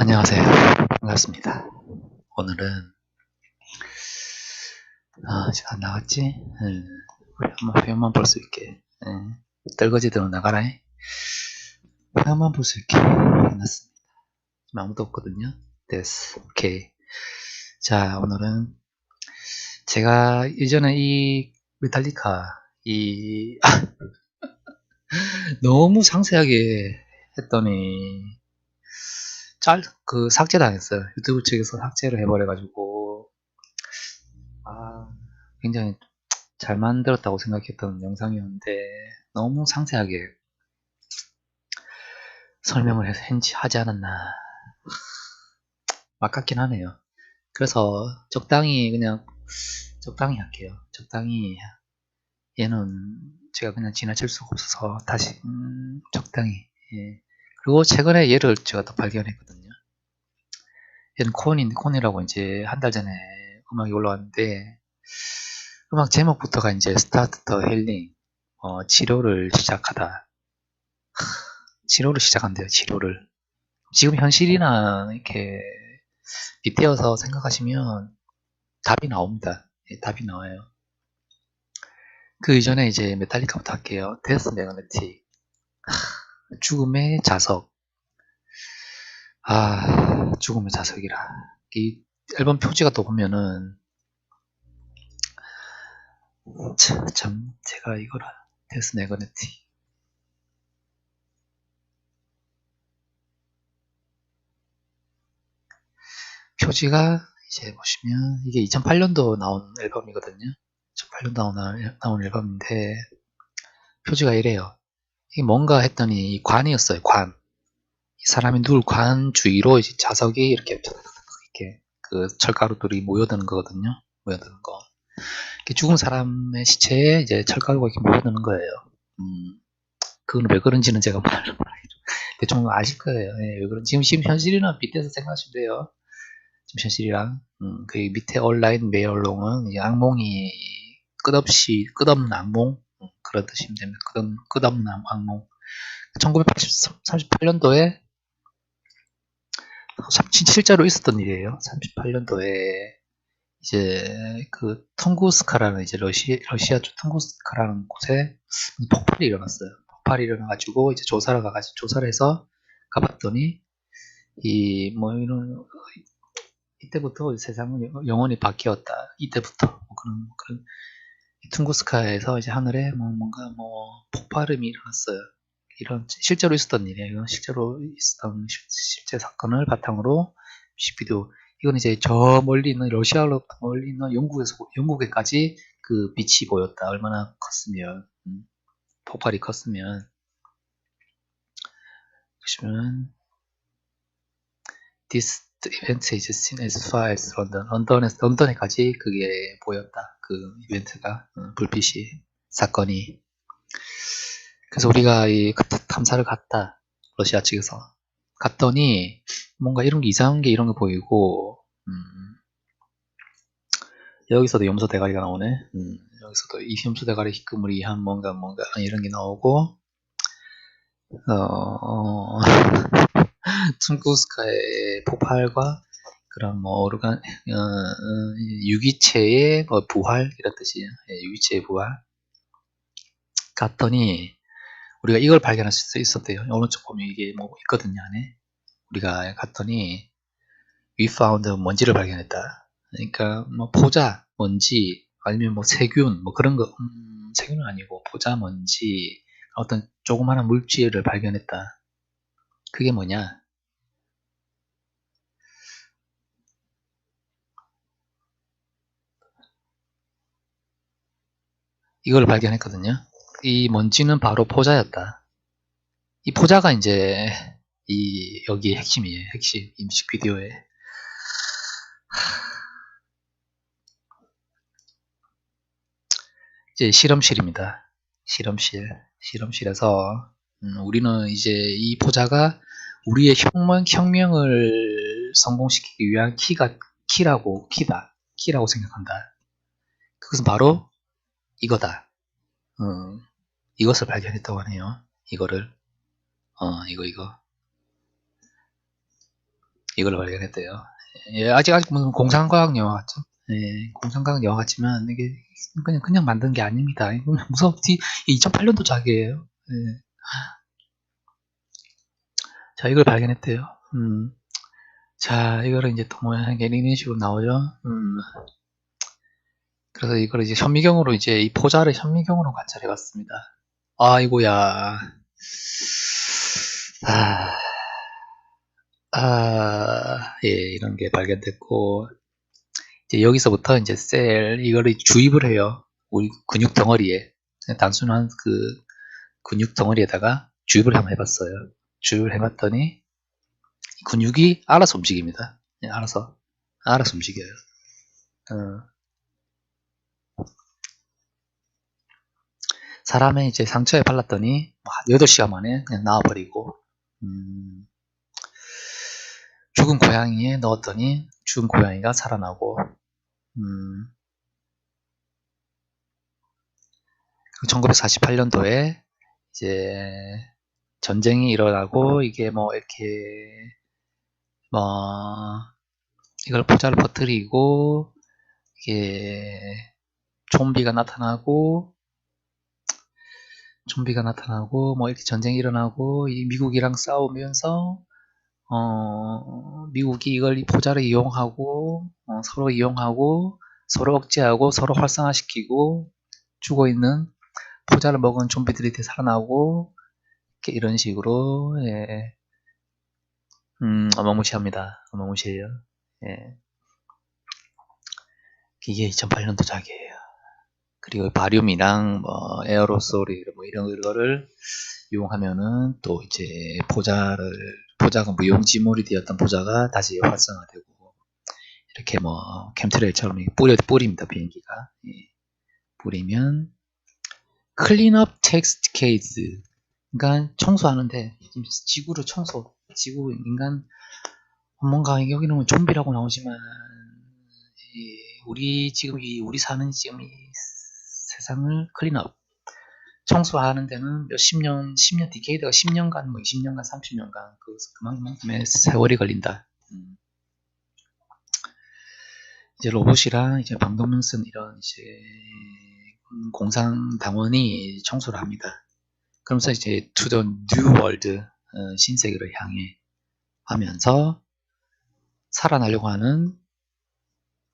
안녕하세요. 반갑습니다. 오늘은 아, 아직 안 나왔지? 음, 우리 한번 회원만 볼 수 있게 음, 떨거지들은 나가라 회원만 볼 수 있게 해놨습니다. 아무도 없거든요. 됐어. 오케이. 자, 오늘은 제가 예전에 이 메탈리카 이 너무 상세하게 했더니 짤, 그, 삭제당했어요. 유튜브 측에서 삭제를 해버려가지고, 아, 굉장히 잘 만들었다고 생각했던 영상이었는데, 너무 상세하게 설명을 해서 현지 하지 않았나. 아깝긴 하네요. 그래서 적당히 그냥, 적당히 할게요. 적당히, 얘는 제가 그냥 지나칠 수가 없어서 다시, 음, 적당히, 예. 그리고 최근에 얘를 제가 또 발견했거든요. 얘는 콘인, 콘이라고 이제 한 달 전에 음악이 올라왔는데, 음악 제목부터가 이제 스타트 더 힐링, 어, 치료를 시작하다. 하, 치료를 시작한대요, 치료를. 지금 현실이나 이렇게 빗대어서 생각하시면 답이 나옵니다. 예, 답이 나와요. 그 이전에 이제 메탈리카부터 할게요. 데스 매그네틱. 죽음의 자석. 아, 죽음의 자석이라. 이 앨범 표지가 또 보면은, 참, 참 제가 이거를, 데스 네거네티. 표지가 이제 보시면, 이게 2008년도 나온 앨범이거든요. 2008년도 나온, 나온 앨범인데, 표지가 이래요. 이게 뭔가 했더니 관이었어요. 관. 이 사람이 누울 관 주위로 이제 자석이 이렇게 이렇게 그 철가루들이 모여드는 거거든요. 모여드는 거. 죽은 사람의 시체에 이제 철가루가 이렇게 모여드는 거예요. 음, 그건 왜 그런지는 제가 말을 대충 아실 거예요. 예, 왜 그런 지금 지금 현실이랑 빗대서 생각하시면 돼요. 지금 현실이랑 음, 그 밑에 온라인 메일롱은 악몽이 끝없이 끝없는 악몽 그런 뜻이면 됩니다. 끝없, 끝없는 악몽. 1938년도에 실제로 있었던 일이에요. 38년도에 이제 그 퉁구스카라는 이제 러시, 러시아 쪽 퉁구스카라는 곳에 폭발이 일어났어요. 폭발이 일어나가지고 이제 조사를 가가지고 조사를 해서 가봤더니 이 뭐 이런 이때부터 세상은 영원히 바뀌었다. 이때부터 뭐 그런 그런 퉁구스카에서 이제 하늘에 뭐 뭔가 뭐 폭발음이 일어났어요. 이런 실제로 있었던 일이에요. 실제로 있었던 실제 사건을 바탕으로 뮤직비디오 이건 이제 저 멀리 있는 러시아로 멀리 있는 영국에서 영국에까지 그 빛이 보였다. 얼마나 컸으면 음, 폭발이 컸으면 보시면 this event is seen as far as London. 런던에 런던에까지 그게 보였다. 그 이벤트가 음, 불빛이 사건이 그래서 우리가 이 탐사를 갔다 러시아 측에서 갔더니 뭔가 이런 게 이상한 게 이런 게 보이고 음, 여기서도 염소 대가리가 나오네. 음, 여기서도 이 염소 대가리 희끄무리한 뭔가 뭔가 이런 게 나오고 어, 어 춘쿠스카의 폭발과 그런 뭐 오르간 어, 어, 유기체의 뭐 부활 이런 뜻이에요 예, 유기체의 부활 갔더니 우리가 이걸 발견할 수 있었대요. 오른쪽 보면 이게 뭐 있거든요, 안에. 우리가 갔더니 we found 먼지를 발견했다. 그러니까 뭐 포자, 먼지, 아니면 뭐 세균, 뭐 그런 거, 음, 세균은 아니고 포자, 먼지, 어떤 조그마한 물질을 발견했다. 그게 뭐냐? 이걸 발견했거든요. 이 먼지는 바로 포자였다. 이 포자가 이제 이 여기 핵심이에요. 핵심 이 뮤직비디오에 이제 실험실입니다. 실험실 실험실에서 음, 우리는 이제 이 포자가 우리의 혁명 혁명을 성공시키기 위한 키가 키라고 키다 키라고 생각한다. 그것은 바로 이거다. 음, 이것을 발견했다고 하네요. 이거를 어 이거 이거 이걸 발견했대요. 예, 아직 아직 무슨 공상과학 영화 같죠? 예, 공상과학 영화 같지만 이게 그냥 그냥 만든 게 아닙니다. 무섭지 2008년도 작이에요. 예. 자, 이걸 발견했대요. 음. 자, 이거를 이제 이게 이런 식으로 나오죠. 음. 그래서 이걸 이제 현미경으로 이제 이 포자를 현미경으로 관찰해 봤습니다. 아이고야. 아, 아, 예, 이런 게 발견됐고, 이제 여기서부터 이제 셀, 이거를 주입을 해요. 우리 근육 덩어리에. 단순한 그 근육 덩어리에다가 주입을 한번 해봤어요. 주입을 해봤더니, 근육이 알아서 움직입니다. 예, 알아서, 알아서 움직여요. 어. 사람의 이제 상처에 발랐더니, 8시간 만에 그냥 나와버리고, 음, 죽은 고양이에 넣었더니 죽은 고양이가 살아나고 음, 1948년도에 이제 전쟁이 일어나고 이게 뭐 이렇게 뭐 이걸 포자를 퍼뜨리고 이게 좀비가 나타나고 좀비가 나타나고 뭐 이렇게 전쟁이 일어나고 이 미국이랑 싸우면서 어, 미국이 이걸 포자를 이용하고 어, 서로 이용하고 서로 억제하고 서로 활성화시키고 죽어 있는 포자를 먹은 좀비들이 되살아나고 이렇게 이런 식으로 예. 음, 어마무시합니다. 어마무시해요. 예. 이게 2008년도 작이에요. 그리고 바륨이랑 뭐 에어로솔 뭐 이런 거를 이용하면은 또 이제 포자를 보자가 무용지물이 되었던 보자가 다시 활성화되고 이렇게 뭐 캠트레일처럼 뿌려 뿌립니다 비행기가 예. 뿌리면 클린업 텍스트 케이스 그러니까 청소하는데 지구를 청소 지구 인간 뭔가 여기는 좀비라고 나오지만 우리 지금 이 우리 사는 지금 이 세상을 클린업 청소하는 데는 몇십 년, 10년, 디케이드가 10년간, 뭐 20년간, 30년간, 그, 그만큼의 세월이 걸린다. 음. 이제 로봇이랑 이제 방독면 쓴 이런 이제 공상 당원이 청소를 합니다. 그러면서 이제 to the new world, 어, 신세계로 향해 하면서 살아나려고 하는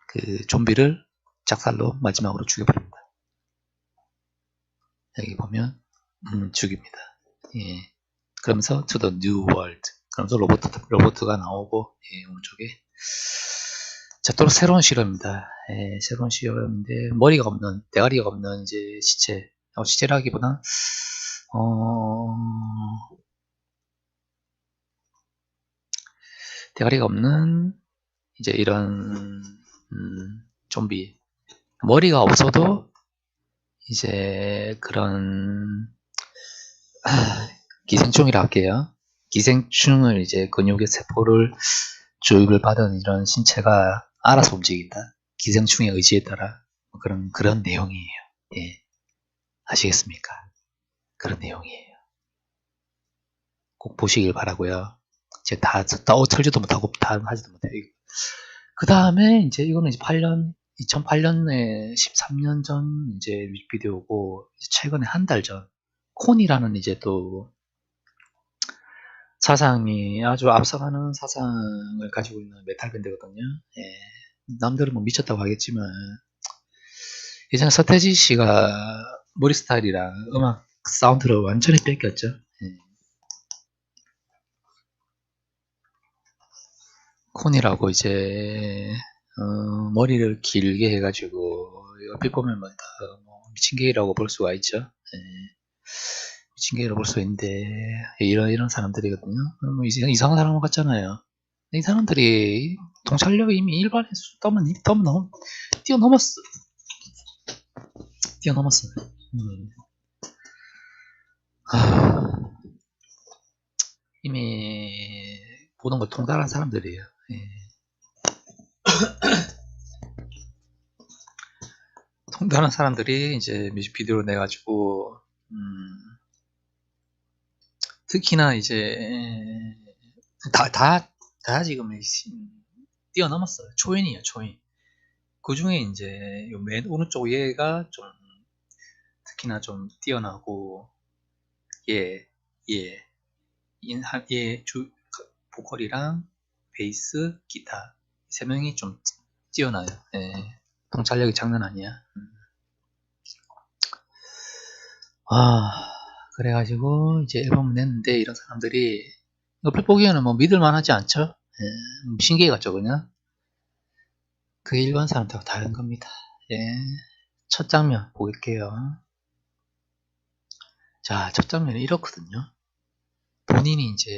그 좀비를 작살로 마지막으로 죽여버립니다. 여기 보면 음, 죽입니다. 예. 그러면서 to the new world. 그러면서 로봇 로봇가 나오고 예, 오른쪽에 자, 또 새로운 실험입니다. 예, 새로운 실험인데 머리가 없는 대가리가 없는 이제 시체. 어, 시체라기보다 어, 대가리가 없는 이제 이런 음, 좀비 머리가 없어도 이제 그런 기생충이라 할게요. 기생충을 이제 근육의 세포를 주입을 받은 이런 신체가 알아서 움직인다. 기생충의 의지에 따라 뭐 그런 그런 내용이에요. 예. 아시겠습니까? 그런 내용이에요. 꼭 보시길 바라고요. 제가 다, 다 틀지도 못하고 다 하지도 못해요. 그 다음에 이제 이거는 이제 8년 2008년에 13년 전 이제 뮤직비디오고 최근에 한 달 전 콘이라는 이제 또 사상이 아주 앞서가는 사상을 가지고 있는 메탈 밴드거든요. 예. 남들은 뭐 미쳤다고 하겠지만 예전에 서태지 씨가 머리 스타일이랑 음악 사운드를 완전히 뺏겼죠. 예. 콘이라고 이제 어, 머리를 길게 해가지고 옆에 보면 뭐, 뭐 미친 게이라고 볼 수가 있죠. 예. 미친 게이라고 볼 수 있는데 이런 이런 사람들이거든요. 뭐 이상한 사람 같잖아요. 이 사람들이 통찰력이 이미 일반의 수 떠면 떠면 넘 뛰어넘었어. 뛰어넘었어. 음. 하... 이미 보는 걸 통달한 사람들이에요. 예. 통달한 사람들이 이제 뮤직비디오를 내가지고 음, 특히나 이제 다, 다 다 지금 뛰어넘었어요. 초인이에요, 초인. 그 중에 이제 맨 오른쪽 얘가 좀 특히나 좀 뛰어나고 얘, 얘, 얘 주, 보컬이랑 베이스, 기타 세 명이 좀 뛰어나요. 예. 통찰력이 장난 아니야. 음. 아, 그래가지고 이제 앨범을 냈는데 이런 사람들이 옆에 보기에는 뭐 믿을만 하지 않죠? 예. 신기해 갔죠, 그냥. 그게 일반 사람들하고 다른 겁니다. 예. 첫 장면 볼게요. 자, 첫 장면이 이렇거든요. 본인이 이제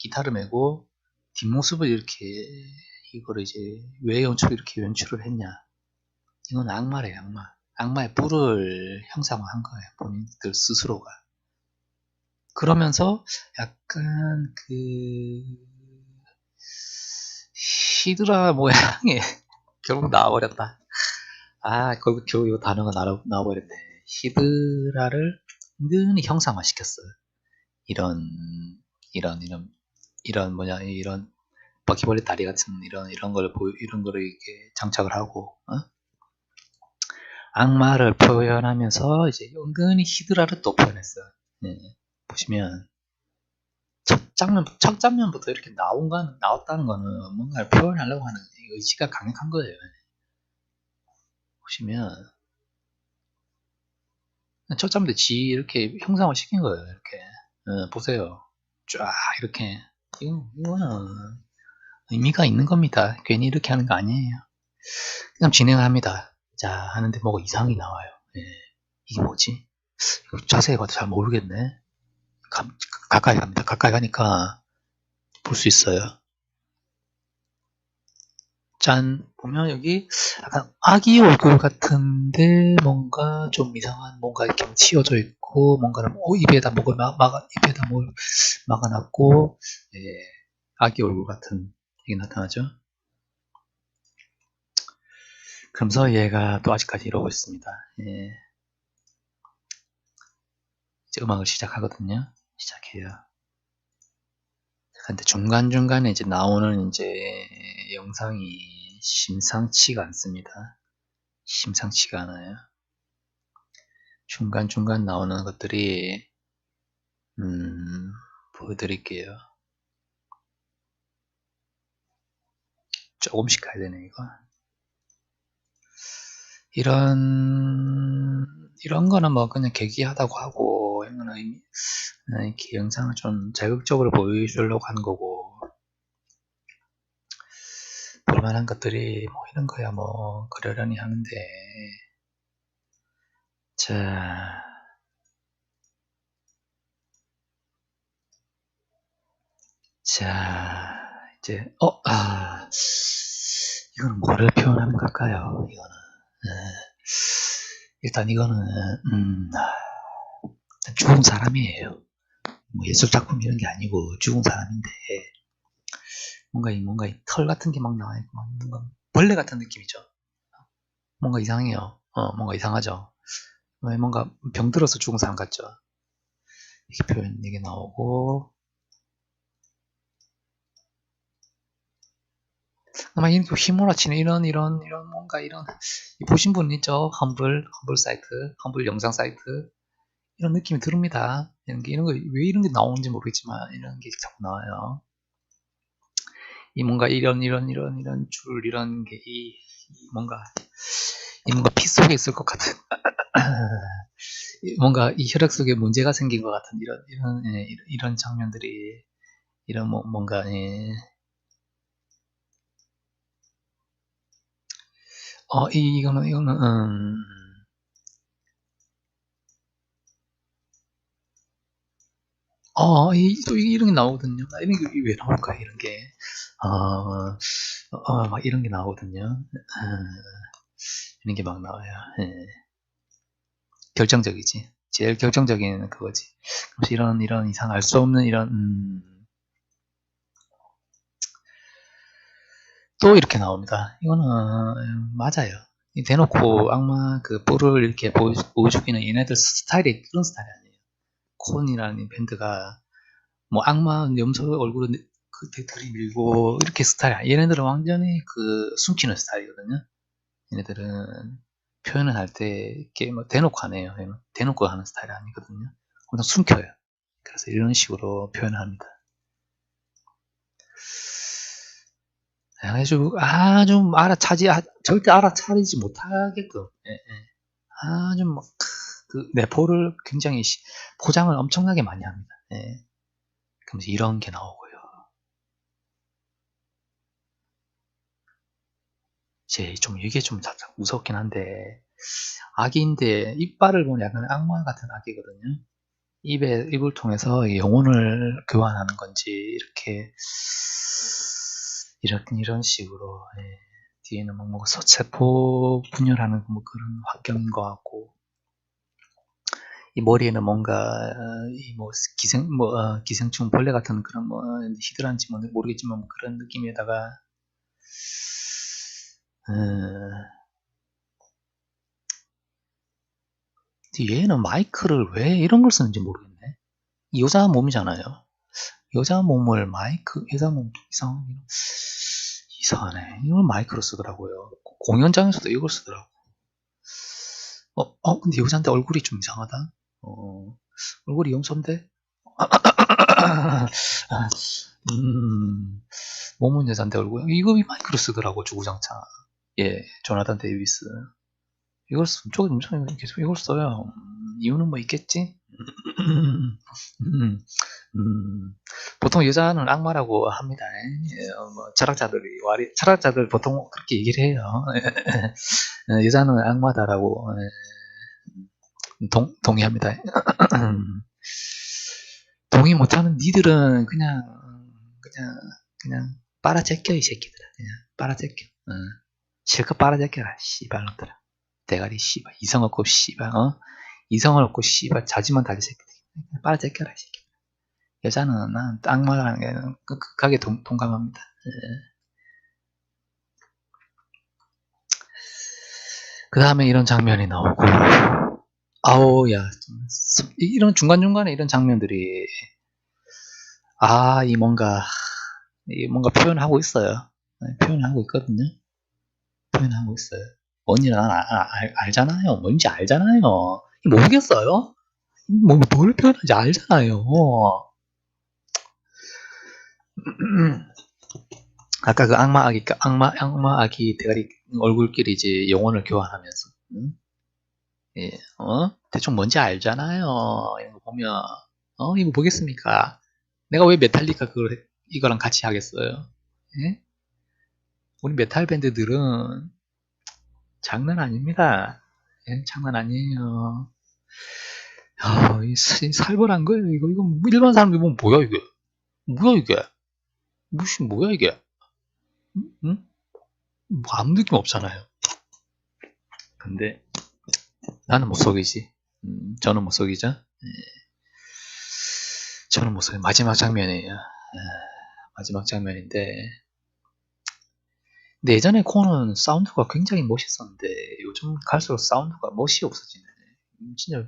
기타를 메고 뒷모습을 이렇게 이거를 이제 왜 연출 이렇게 연출을 했냐? 이건 악마래요, 악마. 악마의 뿔을 형상화한 거예요, 본인들 스스로가. 그러면서 약간 그 히드라 모양의 결국 나와버렸다. 아, 결국 이 단어가 나와, 나와버렸네. 히드라를 은근히 형상화 시켰어요. 이런, 이런, 이런, 이런 뭐냐, 이런 바퀴벌레 다리 같은 이런, 이런 걸 보여, 이런 거를 이렇게 장착을 하고, 어? 악마를 표현하면서 이제 은근히 히드라를 또 표현했어요. 네. 보시면, 첫 장면, 첫 장면부터 이렇게 나온 건, 나왔다는 거는 뭔가를 표현하려고 하는 의지가 강력한 거예요. 보시면, 첫 장면 지 이렇게 형상화 시킨 거예요. 이렇게. 어, 보세요. 쫙, 이렇게. 이건, 이거는 의미가 있는 겁니다. 괜히 이렇게 하는 거 아니에요. 그냥 진행을 합니다. 자, 하는데 뭐가 이상이 나와요. 예. 이게 뭐지? 자세히 봐도 잘 모르겠네. 가, 가까이 갑니다. 가까이 가니까 볼 수 있어요. 짠 보면 여기 약간 아기 얼굴 같은데 뭔가 좀 이상한 뭔가 이렇게 치어져 있고 뭔가를 어, 입에다 목을 막, 막 입에다 뭘 막아놨고 예, 아기 얼굴 같은 이게 나타나죠. 그러면서 얘가 또 아직까지 이러고 있습니다. 예. 이제 음악을 시작하거든요. 시작해요. 근데 중간중간에 이제 나오는 이제 영상이 심상치가 않습니다. 심상치가 않아요. 중간중간 나오는 것들이 음, 보여드릴게요. 조금씩 가야 되네 이거. 이런 이런 거는 뭐 그냥 계기하다고 하고 이거는 이렇게 영상을 좀 자극적으로 보여주려고 한 거고. 볼만한 것들이 뭐 이런 거야 뭐 그러려니 하는데. 자. 자, 이제, 어, 아, 이거는 뭐를 표현하는 걸까요? 이거는, 네. 일단 이거는, 음, 죽은 사람이에요. 뭐 예술 작품 이런 게 아니고 죽은 사람인데, 뭔가 이, 뭔가 이 털 같은 게 막 나와 있고, 막 뭔가 벌레 같은 느낌이죠. 뭔가 이상해요. 어, 뭔가 이상하죠. 뭔가 병 들어서 죽은 사람 같죠. 이렇게 표현, 이게 나오고, 아마 이렇게 휘몰아치는 이런 이런 이런 뭔가 이런 보신 분 있죠? 험블 험블 사이트 험블 영상 사이트. 이런 느낌이 듭니다. 이런 게 이런 거 왜 이런 게 나오는지 모르겠지만 이런 게 자꾸 나와요. 이 뭔가 이런 이런 이런 이런 줄 이런 게 이 뭔가 이 뭔가 피 속에 있을 것 같은. 뭔가 이 혈액 속에 문제가 생긴 것 같은 이런 이런 예, 이런 장면들이 이런 뭐, 뭔가 예, 어, 이, 거는 이거는, 음, 어, 이, 또 이런 게 나오거든요. 아, 이런 게 왜 나올까, 이런 게. 어, 어, 막 이런 게 나오거든요. 어, 이런 게 막 나와요. 예. 결정적이지. 제일 결정적인 그거지. 그래서 이런, 이런 이상 알 수 없는 이런, 음, 또 이렇게 나옵니다. 이거는 맞아요. 대놓고 악마 그 뿔을 이렇게 보여주기는 얘네들 스타일이 그런 스타일이 아니에요. 콘이라는 밴드가 뭐 악마 염소 얼굴을 그때 들이밀고 이렇게 스타일 아니- 얘네들은 완전히 그 숨기는 스타일이거든요. 얘네들은 표현을 할 때 이렇게 뭐 대놓고 하네요. 대놓고 하는 스타일이 아니거든요. 엄청 숨겨요. 그래서 이런 식으로 표현을 합니다. 아주 아주 알아차지 아- 절대 알아차리지 못하게끔. 아주 뭐그 내포를 굉장히 시- 포장을 엄청나게 많이 합니다. 예. 이제 이런 게 나오고요. 이제 좀 이게 좀 살짝 무섭긴 한데 아기인데 이빨을 보면 약간 악마 같은 아기거든요. 입에 입을 통해서 이 영혼을 교환하는 건지 이렇게 이런 이런 식으로 예. 뒤에는 뭐, 뭐 서체포 분열하는 뭐 그런 환경인 것 같고 이 머리에는 뭔가 이뭐 기생 뭐 어, 기생충 벌레 같은 그런 뭐 히드란지 뭐 모르겠지만 뭐 그런 느낌에다가 음, 얘는 마이크를 왜 이런 걸 쓰는지 모르겠네. 이 여자 몸이잖아요. 여자 몸을 마이크 여자 몸 이상 이상하네. 이걸 마이크로 쓰더라고요. 공연장에서도 이걸 쓰더라고. 어, 어, 근데 여자인데 얼굴이 좀 이상하다. 어, 얼굴이 염소인데? 음, 몸은 여잔데 얼굴, 이거 이 마이크로 쓰더라고, 주구장창. 예, 조나단 데이비스. 이걸 쓰, 엄청 계속 이걸 써요. 음, 이유는 뭐 있겠지? 음, 음, 보통 여자는 악마라고 합니다. 예, 어, 뭐 철학자들이 철학자들 보통 그렇게 얘기를 해요. 예, 여자는 악마다라고 예, 동, 동의합니다. 동의 못하는 니들은 그냥 그냥 그냥 빨아제껴 이 새끼들아 그냥 빨아제껴. 어. 실컷 빨아제껴라 씨발놈들아. 대가리 씨발 이성 없고 씨발 어 이성을 없고 씨발 자지만 다지 새끼들 빨아제껴라 이 새끼. 여자는 난 악마라는 게 극하게 동, 동감합니다. 그 다음에 이런 장면이 나오고 아우 야 이런 중간중간에 이런 장면들이 아 이 뭔가 이 뭔가 표현하고 있어요. 네, 표현하고 있거든요. 표현하고 있어요. 뭔지 난 아, 알, 알잖아요. 뭔지 알잖아요. 모르겠어요. 뭐, 뭘 표현하는지 알잖아요 아까 그 악마 아기 악마 악마 아기 대가리 얼굴끼리 이제 영혼을 교환하면서 응? 예, 어? 대충 뭔지 알잖아요. 이런 거 보면 어 이거 보겠습니까? 내가 왜 메탈리카 그걸 이거랑 같이 하겠어요? 예? 우리 메탈 밴드들은 장난 아닙니다. 예, 장난 아니에요. 야, 이 살벌한 거예요. 이거 이거 일반 사람들 보면 뭐야 이게? 뭐야 이게? 무슨 뭐야 이게? 응? 응? 뭐 아무 느낌 없잖아요. 근데 나는 못 속이지. 음, 저는 못 속이죠. 예. 저는 못 속이. 마지막 장면이에요. 아, 마지막 장면인데. 근데 예전에 코는 사운드가 굉장히 멋있었는데 요즘 갈수록 사운드가 멋이 없어지네. 음, 진짜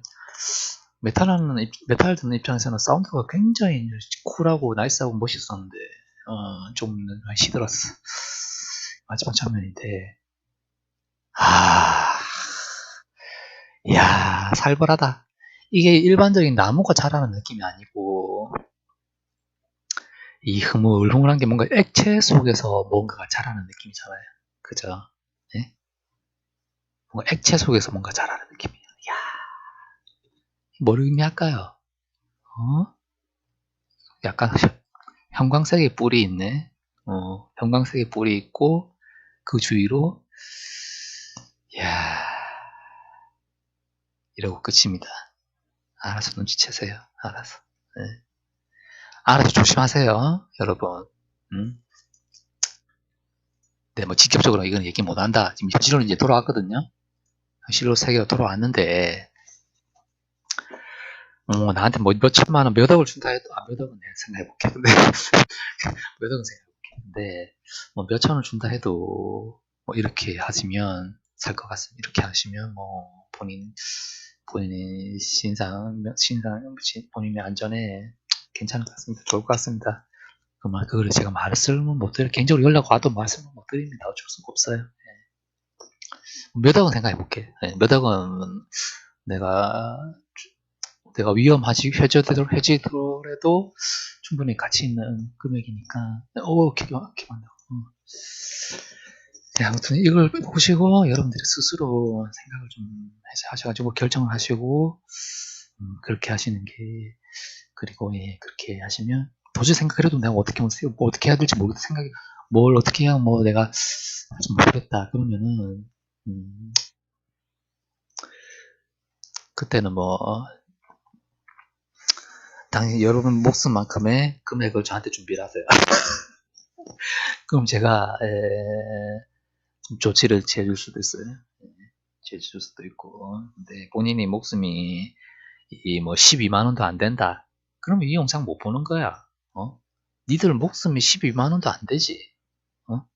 메탈하는 메탈 듣는 입장에서는 사운드가 굉장히 쿨하고 나이스하고 멋있었는데 어, 좀 시들었어. 마지막 장면인데 아, 이야 살벌하다. 이게 일반적인 나무가 자라는 느낌이 아니고 이 흐물흐물한 게 뭔가 액체 속에서 뭔가가 자라는 느낌이잖아요. 그죠? 네? 뭔가 액체 속에서 뭔가 자라는 느낌이에요. 이야, 뭘 의미할까요? 어? 약간 형광색의 뿔이 있네. 어, 형광색의 뿔이 있고 그 주위로 이야 이러고 끝입니다. 알아서 눈치채세요. 알아서. 네. 알아서 조심하세요, 여러분. 음? 네, 뭐 직접적으로 이건 얘기 못한다. 지금 현실로 이제 돌아왔거든요. 현실로 세계로 돌아왔는데, 어, 나한테 뭐 몇 천만 원, 몇 억을 준다 해도, 아, 몇 억은 생각해볼게. 근데, 몇 억은 생각해볼게. 근데, 뭐 몇 천을 준다 해도, 뭐 이렇게 하시면 살 것 같습니다. 이렇게 하시면 뭐 본인, 본인의 신상, 신상, 본인의 안전에 괜찮을 것 같습니다. 좋을 것 같습니다. 그 말, 그거를 제가 말씀을 못 드려, 개인적으로 연락 와도 말씀을 못 드립니다. 어쩔 수가 없어요. 예. 몇 억은 생각해 볼게. 예, 몇 억은 내가, 내가 위험하지, 해저더라도, 해지더라도 충분히 가치 있는 금액이니까. 오, 기가, 기가 막혀. 어. 네, 아무튼 이걸 보시고 여러분들이 스스로 생각을 좀 하셔가지고 결정을 하시고, 음, 그렇게 하시는 게, 그리고 예, 그렇게 하시면 도저히 생각 그래도 내가 어떻게 뭐, 뭐 어떻게 해야 될지 모르겠다 생각이 뭘 어떻게 해야 뭐 내가 좀 모르겠다 그러면은 음, 그때는 뭐 당연히 여러분 목숨만큼의 금액을 저한테 준비를 하세요. 그럼 제가 에, 좀 조치를 취해줄 수도 있어요. 예, 취해줄 수도 있고 근데 본인이 목숨이 이 뭐 12만 원도 안 된다. 그러면 이 영상 못 보는 거야. 어? 니들 목숨이 12만 원도 안 되지. 어?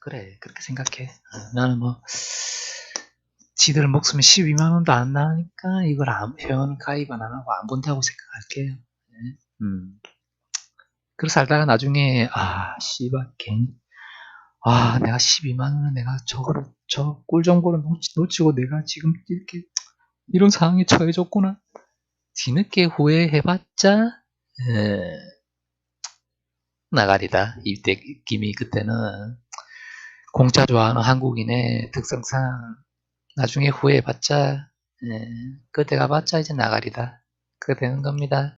그래, 그렇게 생각해. 어, 나는 뭐, 지들 목숨이 12만 원도 안 나니까 이걸 안, 회원 가입 안 하고 안 본다고 생각할게요. 네? 음. 그래서 살다가 나중에, 아, 씨발, 괜히, 아, 내가 12만 원을 내가 저거를, 저 꿀정보를 놓치, 놓치고 내가 지금 이렇게, 이런 상황에 처해졌구나. 뒤늦게 후회해봤자, 에, 나가리다. 이때 김이 그때는 공짜 좋아하는 한국인의 특성상 나중에 후회해봤자 에, 그때 가봤자 이제 나가리다. 그게 되는 겁니다.